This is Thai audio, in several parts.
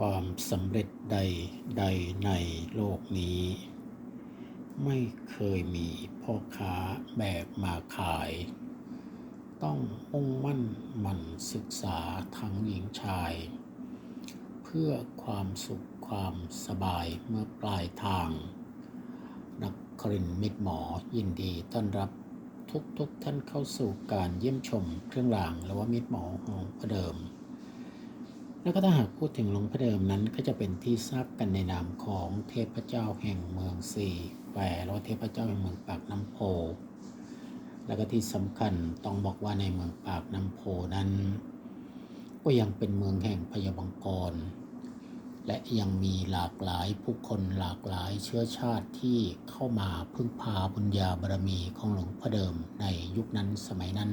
ความสำเร็จใดใดในโลกนี้ ไม่เคยมีพ่อค้าแบกมาขาย ต้องมุ่งมั่นหมั่นศึกษาทั้งหญิงชาย เพื่อความสุขความสบายเมื่อปลายทาง นักครินมิตรหมอยินดีต้อนรับทุกทุกๆท่านเข้าสู่การเยี่ยมชมเครื่องรางหรือว่ามิตรหมอของพระเดิม แล้วก็ถ้าหากพูดถึงหลวงพ่อเดิมนั้นก็จะเป็นที่ทราบกันในนามของเทพเจ้าแห่งเมืองสี่แควแล้วเทพเจ้าแห่งเมืองปากน้ำโพ แล้วก็ที่สำคัญต้องบอกว่าในเมืองปากน้ำโพนั้น ก็ยังเป็นเมืองแห่งพยาบังกร และยังมีหลากหลายผู้คนหลากหลายเชื้อชาติที่เข้ามาพึ่งพาบุญญาบารมีของหลวงพ่อเดิมในยุคนั้นสมัยนั้น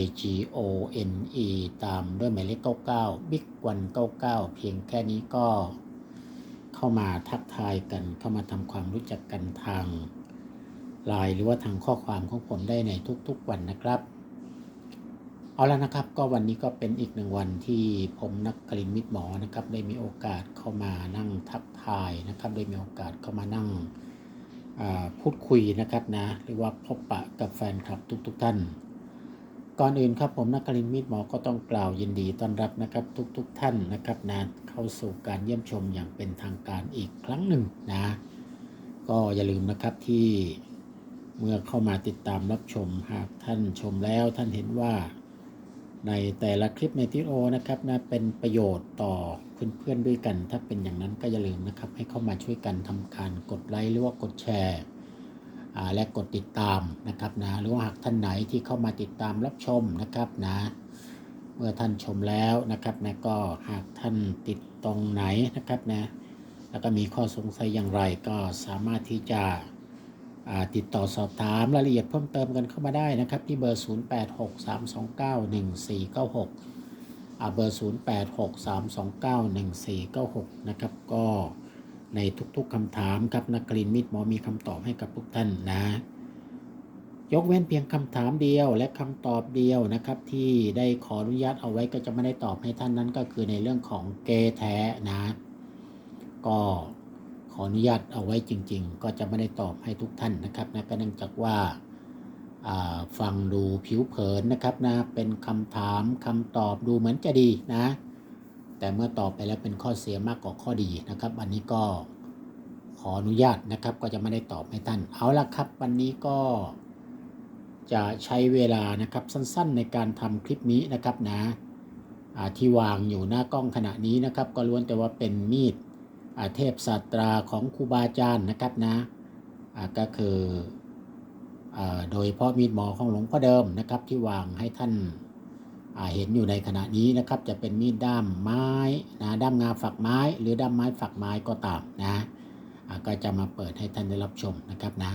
I G O N E ตามด้วยหมายเลข99 Big วัน99 เพียงแค่นี้ก็เข้ามาทักทายกัน เข้ามาทำความรู้จักกันทางไลน์หรือว่าทางข้อความของผมได้ในทุกๆวันนะครับ เอาแล้วนะครับ ก็วันนี้ก็เป็นอีกหนึ่งวันที่ผมนักกลินมิตรหมอนะครับ ได้มีโอกาสเข้ามานั่งทักทายนะครับ ได้มีโอกาสเข้ามานั่งพูดคุยนะครับนะ หรือว่าพบปะกับแฟนคลับทุก ๆ ท่าน ก่อนอื่นครับผมนักกลินมิตรหมอก็ต้องกล่าวยินดีต้อนรับนะครับทุกๆทท่านนะครับนะเข้าสู่การเยี่ยมชมอย่างเป็นทางการอีกครั้งหนึ่งนะ ก็อย่าลืมนะครับที่เมื่อเข้ามาติดตามรับชมหากท่านชมแล้วท่านเห็นว่าในแต่ละคลิปในทิโอนะครับนะเป็นประโยชน์ต่อเพื่อนๆด้วยกัน ถ้าเป็นอย่างนั้นก็อย่าลืมนะครับให้เข้ามาช่วยกันทำการกดไลค์หรือว่ากดแชร์ และกดติดตามนะครับนะหรือว่าหากท่านไหนที่เข้ามาติดตามรับชมนะครับนะเมื่อท่านชมแล้วนะครับนะก็หากท่านติดตรงไหนนะครับนะแล้วก็มีข้อสงสัยอย่างไรก็สามารถที่จะติดต่อสอบถามรายละเอียดเพิ่มเติมกันเข้ามาได้นะครับ ที่เบอร์ 0863291496อ่าเบอร์ 0863291496 นะครับก็ ในทุกๆคำถามครับนักกลินมิตรหมอมีคำตอบให้กับทุกท่านนะ ยกเว้นเพียงคำถามเดียวและคำตอบเดียวนะครับ ที่ได้ขออนุญาตเอาไว้ก็จะไม่ได้ตอบให้ท่านนั้นก็คือในเรื่องของเกแท้นะ ก็ขออนุญาตเอาไว้จริง ๆ ก็จะไม่ได้ตอบให้ทุกท่านนะครับนะก็เนื่องจากว่าฟังดูผิวเผินนะครับนะเป็นคำถามคำตอบดูเหมือนจะดีนะ แต่เมื่อตอบไปแล้วเป็นข้อเสียมากกว่าข้อดีนะครับ อันนี้ก็ขออนุญาตนะครับ ก็จะไม่ได้ตอบให้ท่าน เอาละครับ วันนี้ก็จะใช้เวลานะครับสั้นๆในการทำคลิปนี้นะครับนะที่วางอยู่หน้ากล้องขณะนี้นะครับ ก็ล้วนแต่ว่าเป็นมีดเทพศาสตราของครูบาอาจารย์นะครับนะก็คืออโดยเฉพาะมีดหมอของหลวงพ่อเดิมนะครับที่วางให้ท่าน เห็นอยู่ในขณะนี้นะครับจะเป็นมีดด้ามไม้นะด้ามงาฝักไม้ หรือด้ามไม้ฝักไม้ก็ตามนะก็จะมาเปิดให้ท่านได้รับชมนะครับนะ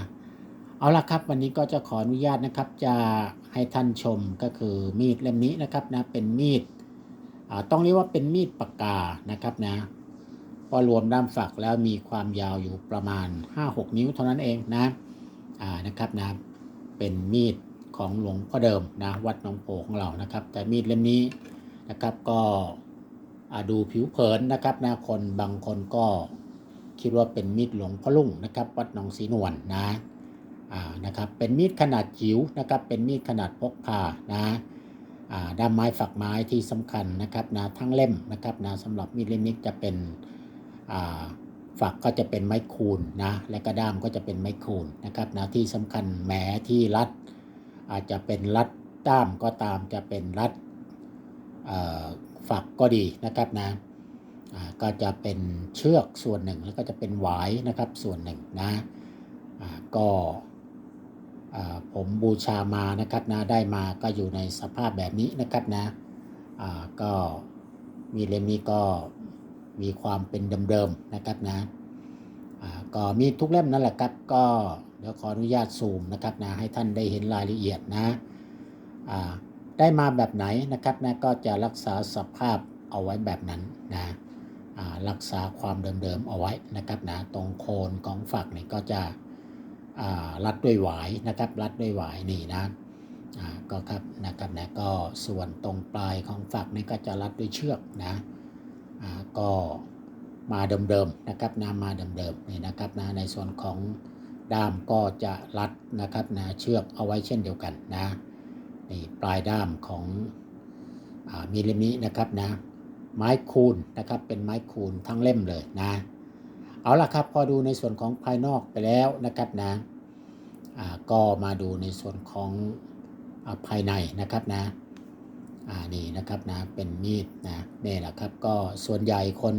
เอาละครับวันนี้ก็จะขออนุญาตนะครับจะให้ท่านชมก็คือมีดเล่มนี้นะครับนะเป็นมีดต้องเรียกว่าเป็นมีดปากกานะครับนะพอรวมด้ามฝักแล้วมีความยาวอยู่ประมาณ 5-6 นิ้วเท่านั้นเองนะอ่านะครับนะเป็นมีด ของหลวงพ่อเดิมนะวัดหนองโพของเรานะครับ แต่มีดเล่มนี้นะครับก็ดูผิวเผินนะครับนะคนบางคนก็คิดว่าเป็นมีดหลวงพ่อลุ่งนะครับ วัดหนองสีนวลนะอ่านะครับเป็นมีดขนาดจิ๋วนะครับเป็นมีดขนาดพกพานะอ่าด้ามไม้ฝักไม้ที่สำคัญนะครับนะทั้งเล่มนะครับนะสำหรับมีดเล่มนี้จะเป็นอ่าฝักก็จะเป็นไม้คูนนะและก็ด้ามก็จะเป็นไม้คูนนะครับนะที่สำคัญแหมที่รัด อาจจะเป็นรัดด้ามก็ตามจะเป็นรัดฝักก็ดีนะครับนะก็จะเป็นเชือกส่วนหนึ่งแล้วก็จะเป็นหวายนะครับส่วนหนึ่งนะก็ผมบูชามานะครับนะได้มาก็อยู่ในสภาพแบบนี้นะครับนะก็มีเล่มนี้ก็มีความเป็นเดิมๆนะครับนะ ก็มีทุกเล่มนั่นแหละครับ ก็เดี๋ยวขออนุญาตซูมนะครับนะให้ท่านได้เห็นรายละเอียดนะได้มาแบบไหนนะครับนะก็จะรักษาสภาพเอาไว้แบบนั้นนะรักษาความเดิมๆเอาไว้นะครับนะตรงโคนของฝักนี่ก็จะรัดด้วยหวายนะครับรัดด้วยหวายนี่นะก็ครับนะครับนะก็ส่วนตรงปลายของฝักนี่ก็จะรัดด้วยเชือกนะก็ มาเดิมๆนะครับนะมาเดิมๆนี่นะครับนะในส่วนของด้ามก็จะรัดนะครับนะเชือกเอาไว้เช่นเดียวกันนะนี่ปลายด้ามของอมีเล่มนี้นะครับนะไม้คูนนะครับเป็นไม้คูนทั้งเล่มเลยนะเอาละครับพอดูในส่วนของภายนอกไปแล้วนะครับนะอ่าก็มาดูในส่วนของอภายในนะครับนะอ่านี่นะครับนะเป็นมีดนะนี่แหละครับก็ส่วนใหญ่คน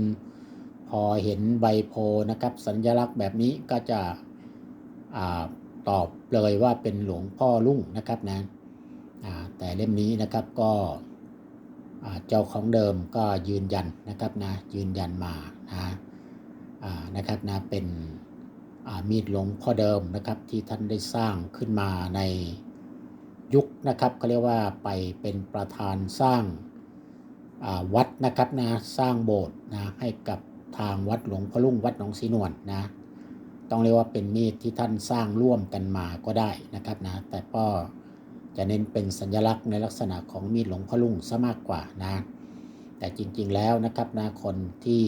พอเห็นใบโพนะครับ สัญลักษณ์แบบนี้ก็จะอตอบเลยว่าเป็นหลวงพ่อลุ่งนะครับนะแต่เล่มนี้นะครับก็เจ้าของเดิมก็ยืนยันนะครับนะยืนยันมานะนะครับนะเป็นมีดหลวงพ่อเดิมนะครับที่ท่านได้สร้างขึ้นมาในยุคนะครับเขาเรียกว่าไปเป็นประธานสร้างวัดนะครับนะสร้างโบสถ์นะให้กับ ทางวัดหลวงพ่อลุ่งวัดหนองสีนวลนะ ต้องเรียกว่าเป็นมีดที่ท่านสร้างร่วมกันมาก็ได้นะครับนะ แต่ก็จะเน้นเป็นสัญลักษณ์ในลักษณะของมีดหลวงพ่อลุ่งซะมากกว่านะ แต่จริงๆแล้วนะครับนะคนที่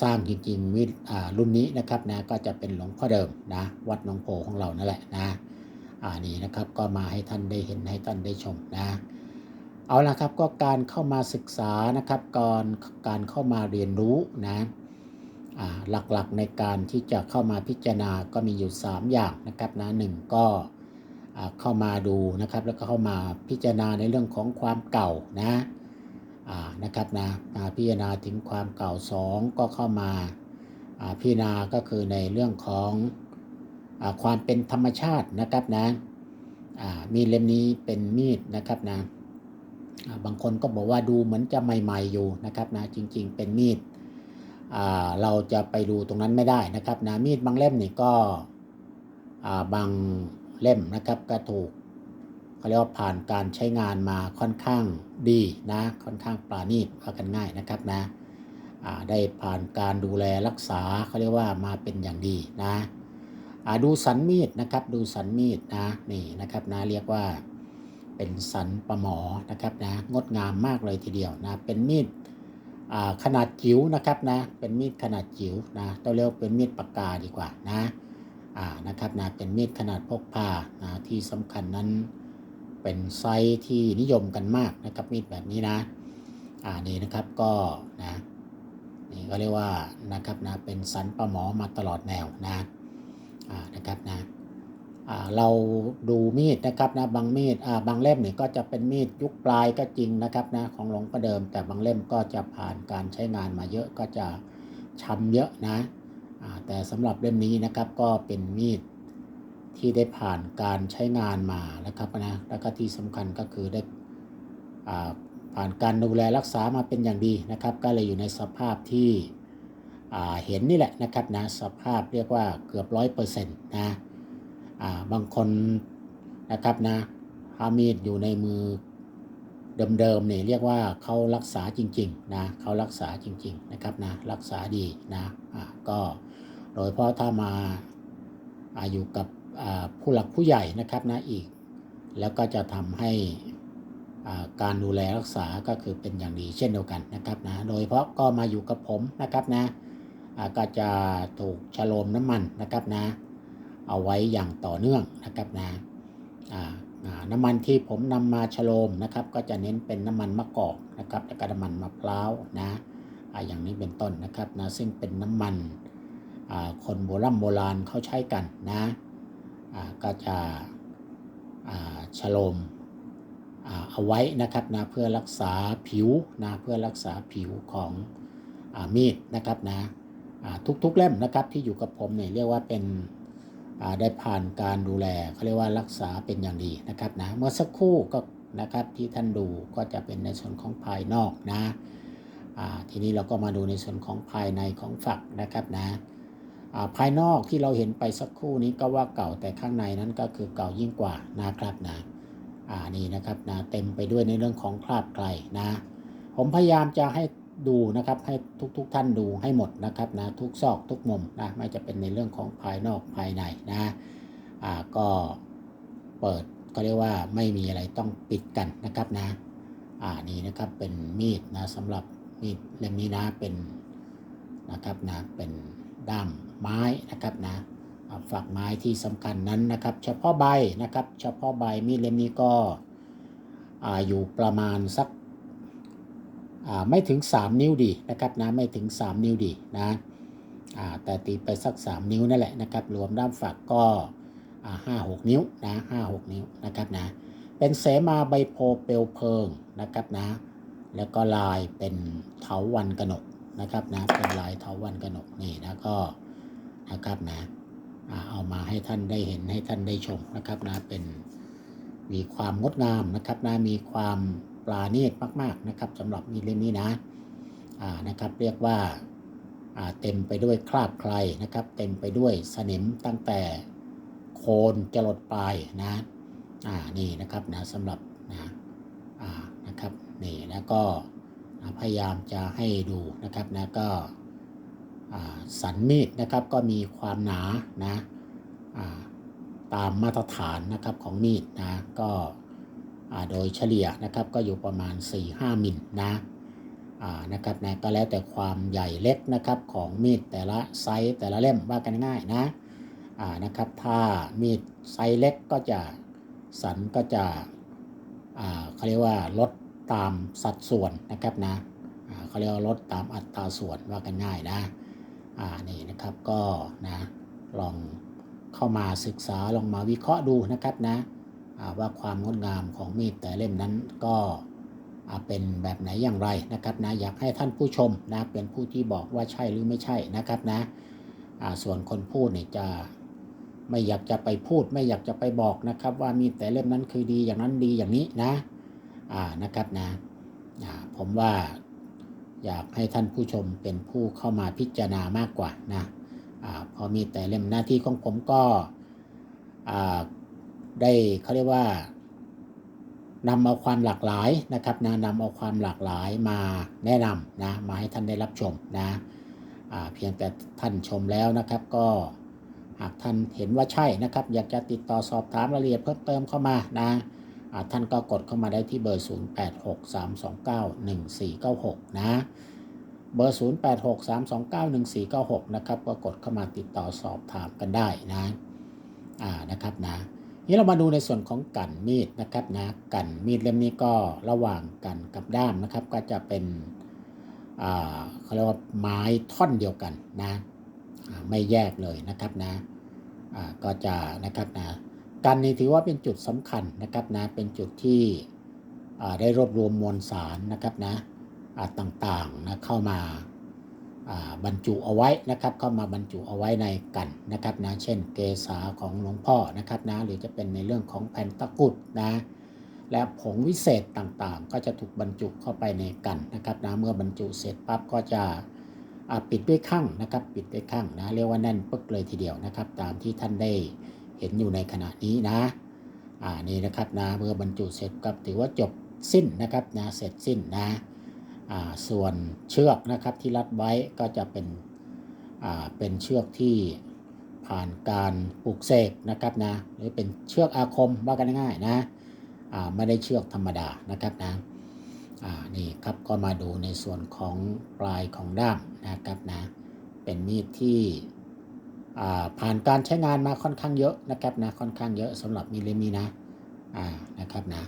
สร้างจริงๆมีดรุ่นนี้นะครับนะก็จะเป็นหลวงพ่อเดิมนะวัดหนองโพของเรานั่นแหละนะอ่านี่นะครับก็มาให้ท่านได้เห็นให้ท่านได้ชมนะ เอาละครับก็การเข้ามาศึกษานะครับก่อนการเข้ามาเรียนรู้นะหลักๆในการที่จะเข้ามาพิจารณาก็มีอยู่ 3 อย่างนะครับนะหนึ่งก็เข้ามาดูนะครับ แล้วก็เข้ามาพิจารณาในเรื่องของความเก่านะนะครับนะมาพิจารณาถึงความเก่า 2 ก็เข้ามาพิจารณาก็คือในเรื่องของอความเป็นธรรมชาตินะครับนะมีเล่มนี้เป็นมีดนะครับนะ บางคนก็บอกว่าดูเหมือนจะใหม่ ๆอยู่นะครับนะจริงๆเป็นมีดอ่าเราจะไปดูตรงนั้นไม่ได้นะครับนะมีดบางเล่มนี่ก็อ่าบางเล่มนะครับก็ถูกเขาเรียกว่าผ่านการใช้งานมาค่อนข้างดีนะค่อนข้างปราณีตว่ากันง่ายนะครับนะอ่าได้ผ่านการดูแลรักษาเขาเรียกว่ามาเป็นอย่างดีนะอ่าดูสันมีดนะครับดูสันมีดนะนี่นะครับนะเรียกว่า เป็นสันประหมอนะครับนะงดงามมากเลยทีเดียวนะเป็นมีดขนาดจิ๋วนะครับนะเป็นมีดขนาดจิ๋วนะต้องเรียกเป็นมีดปากกาดีกว่านะอ่านะครับนะเป็นมีดขนาดพกพานะที่สำคัญนั้นเป็นไซส์ที่นิยมกันมากนะครับมีดแบบนี้นะอ่านี่นะครับก็นะนี่ก็เรียกว่านะครับนะเป็นสันประหมอมาตลอดแนวนะอ่านะครับนะ เราดูมีดนะครับนะบางมีดบางเล่มเนี่ยก็จะเป็นมีดยุคปลายก็จริงนะครับนะของหลวงพ่อเดิม แต่บางเล่มก็จะผ่านการใช้งานมาเยอะก็จะช้ำเยอะนะแต่สำหรับเล่มนี้นะครับก็เป็นมีดที่ได้ผ่านการใช้งานมานะครับนะแล้วก็ที่สำคัญก็คือได้ผ่านการดูแลรักษามาเป็นอย่างดีนะครับ ก็เลยอยู่ในสภาพที่เห็นนี่แหละนะครับนะสภาพเรียกว่าเกือบร้อยเปอร์เซ็นต์นะ บางคนนะครับนะฮามีดอยู่ในมือเดิมๆเนี่ยเรียกว่าเขารักษาจริงๆนะเขารักษาจริง ๆ นะครับนะรักษาดีนะอ่าก็โดยเฉพาะถ้ามาอาอยู่กับผู้หลักผู้ใหญ่นะครับนะอีก แล้วก็จะทำให้การดูแลรักษาก็คือเป็นอย่างดีเช่นเดียวกันนะครับนะโดยเฉพาะก็มาอยู่กับผมนะครับนะก็จะถูกฉลมน้ำมันนะครับนะ เอาไว้อย่างต่อเนื่องนะครับนะน้ำมันที่ผมนำมาฉโลมนะครับ ก็จะเน้นเป็นน้ำมันมะกอกนะครับแล้วก็น้ำมันมะพร้าวนะอย่างนี้เป็นต้นนะครับนะซึ่งเป็นน้ำมันคนโบราณโบราณเขาใช้กันนะก็จะฉโลมเอาไว้นะครับนะเพื่อรักษาผิวนะเพื่อรักษาผิวของอมีดนะครับนะทุกๆเล่มนะครับที่อยู่กับผมเนี่ยเรียกว่าเป็น ได้ผ่านการดูแลเขาเรียกว่ารักษาเป็นอย่างดีนะครับนะเมื่อสักครู่ก็นะครับที่ท่านดูก็จะเป็นในส่วนของภายนอกนะอ่าทีนี้เราก็มาดูในส่วนของภายในของฝักนะครับนะอ่าภายนอกที่เราเห็นไปสักครู่นี้ก็ว่าเก่าแต่ข้างในนั้นก็คือเก่ายิ่งกว่านะครับนะอ่านี่นะครับนะเต็มไปด้วยในเรื่องของคราบไกลนะ ผมพยายามจะให้ ดูนะครับให้ทุกๆทท่านดูให้หมดนะครับนะทุกซอกทุกมุมนะไม่จะเป็นในเรื่องของภายนอกภายในนะอ่าก็เปิดก็เรียกว่าไม่มีอะไรต้องปิดกันนะครับนะอ่านี่นะครับเป็นมีดนะสำหรับมีดเล่มนี้นะเป็นนะครับนะเป็นด้ามไม้นะครับนะฝักไม้ที่สำคัญนั้นนะครับ เฉพาะใบนะครับ เฉพาะใบมีดเล่มนี้ก็อ่าอยู่ประมาณสัก ไม่ถึง 3 นิ้วดีนะครับนะไม่ถึง 3 นิ้วดีนะแต่ตีไปสัก 3 นิ้วนั่นแหละนะครับรวมด้ามฝักก็ห้าหกนิ้วนะห้าหกนิ้วนะครับนะเป็นเสมาใบโพเปลวเพลิงนะครับนะแล้วก็ลายเป็นเถาวันกระหนกนะครับนะเป็นลายเถาวันกระหนกนี่นะก็นะครับนะเอามาให้ท่านได้เห็นให้ท่านได้ชมนะครับนะเป็นมีความงดงามนะครับนะมีความ ปราณีตมากๆนะครับสำหรับมีเล่มนี้นะนะครับเรียกว่าเต็มไปด้วยคราบใครนะครับ เต็มไปด้วยสนิมตั้งแต่โคนจรดปลายนะอ่านี่นะครับนะสำหรับนะอ่านะครับนี่แล้วก็พยายามจะให้ดูนะครับนะก็สันมีดนะครับก็มีความหนานะาตามมาตรฐานนะครับของมีดนะก็ โดยเฉลี่ยนะครับก็อยู่ประมาณ 4-5มิลนะนะครับนะก็แล้วแต่ความใหญ่เล็กนะครับของมีดแต่ละไซส์แต่ละเล่มว่ากันง่ายนะนะครับถ้ามีดไซส์เล็กก็จะสันก็จะอ่าเขาเรียกว่าลดตามสัดส่วนนะครับนะอ่าเขาเรียกว่าลดตามอัตราส่วนว่ากันง่ายนะอ่านี่นะครับก็นะลองเข้ามาศึกษาลองมาวิเคราะห์ดูนะครับนะ ว่าความงดงามของมีดแต่เล่มนั้นก็เป็นแบบไหนอย่างไรนะครับนะอยากให้ท่านผู้ชมนะเป็นผู้ที่บอกว่าใช่หรือไม่ใช่นะครับนะส่วนคนพูดเนี่ยจะไม่อยากจะไปพูด ไม่อยากจะไปบอกนะครับ ว่ามีดแต่เล่มนั้นคือดีอย่างนั้นดีอย่างนี้นะอ่านะครับนะผมว่าอยากให้ท่านผู้ชมเป็นผู้เข้ามาพิจารณามากกว่านะอาพอมีแต่เล่มหน้าที่ของผมก็ ได้เขาเรียกว่านำเอาความหลากหลายนะครับนะนำเอาความหลากหลายมาแนะนำนะมาให้ท่านได้รับชมนะเพียงแต่ท่านชมแล้วนะครับ ก็หากท่านเห็นว่าใช่นะครับ อยากจะติดต่อสอบถามรายละเอียดเพิ่มเติมเข้ามานะท่านก็กดเข้ามาได้ที่เบอร์ 0863291496 นะเบอร์ 0863291496 นะครับ ก็กดเข้ามาติดต่อสอบถามกันได้นะ อ่า นะครับนะ นี่เรามาดูในส่วนของกันมีดนะครับนะกันมีดเล่มนี้ก็ระหว่างกันกับด้ามนะครับ ก็จะเป็นอ่าเขาเรียกว่าไม้ท่อนเดียวกันนะไม่แยกเลยนะครับนะก็จะนะครับนะกันนี่ถือว่าเป็นจุดสำคัญนะครับนะเป็นจุดที่ได้รวบรวมมวลสารนะครับนะต่างๆนะเข้ามา บรรจุเอาไว้นะครับ เข้ามาบรรจุเอาไว้ในกันนะครับนะเช่นเกษาของหลวงพ่อนะครับนะหรือจะเป็นในเรื่องของแผ่นตะกุดนะและผงวิเศษต่างๆ ก็จะถูกบรรจุเข้าไปในกันนะครับนะเมื่อบรรจุเสร็จปั๊บก็จะปิดด้วยข้างนะครับ ปิดด้วยข้างนะเรียกว่าแน่นปึ๊กเลยทีเดียวนะครับ ตามที่ท่านได้เห็นอยู่ในขณะนี้นะอ่านี่นะครับนะเมื่อบรรจุเสร็จก็ถือว่าจบสิ้นนะครับนะเสร็จสิ้นนะ ส่วนเชือกนะครับที่รัดไว้ก็จะเป็นเป็นเชือกที่ผ่านการปลูกเสกนะครับนะหรือเป็นเชือกอาคมว่ากันง่ายนะไม่ได้เชือกธรรมดานะครับนะนี่ครับก็มาดูในส่วนของปลายของด้ามนะครับนะเป็นมีดที่ผ่านการใช้งานมาค่อนข้างเยอะนะครับนะค่อนข้างเยอะสำหรับมีเลมีนะนะครับนะ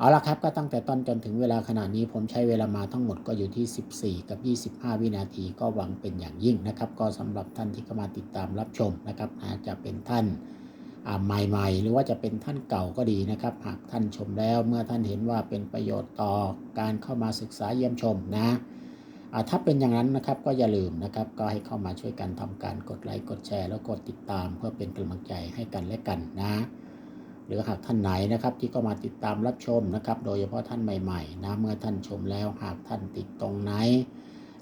เอาละครับก็ตั้งแต่ต้นจนถึงเวลาขณะนี้ผมใช้เวลามาทั้งหมดก็อยู่ที่ 14 กับ 25 วินาทีก็หวังเป็นอย่างยิ่งนะครับ ก็สำหรับท่านที่เข้ามาติดตามรับชมนะครับอาจจะเป็นท่านใหม่ๆ หรือว่าจะเป็นท่านเก่าก็ดีนะครับ หากท่านชมแล้วเมื่อท่านเห็นว่าเป็นประโยชน์ต่อการเข้ามาศึกษาเยี่ยมชมนะถ้าเป็นอย่างนั้นนะครับก็อย่าลืมนะครับ ก็ให้เข้ามาช่วยกันทำการกดไลค์กดแชร์ แล้วกดติดตามเพื่อเป็นกำลังใจให้กันและกันนะ หรือหากท่านไหนนะครับที่ก็มาติดตามรับชมนะครับ โดยเฉพาะท่านใหม่ๆนะเมื่อท่านชมแล้วหากท่านติดตรงไหน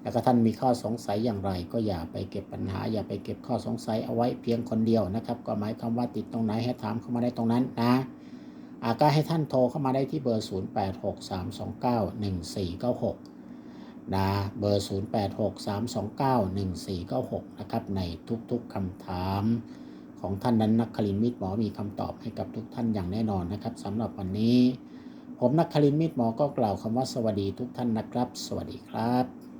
แล้วก็ท่านมีข้อสงสัยอย่างไร ก็อย่าไปเก็บปัญหา อย่าไปเก็บข้อสงสัยเอาไว้เพียงคนเดียวนะครับ ก็หมายความว่าติดตรงไหนให้ถามเข้ามาได้ตรงนั้นนะอาก็ให้ท่านโทรเข้ามาได้ที่เบอร์ 0863291496 นะ เบอร์ 0863291496 นะครับ ในทุกๆคำถาม ของท่านนั้นนักคลินมิตรหมอมีคำตอบให้กับทุกท่านอย่างแน่นอนนะครับสำหรับวันนี้ ผมนักคลินมิตรหมอก็กล่าวคำว่าสวัสดีทุกท่านนะครับ สวัสดีครับ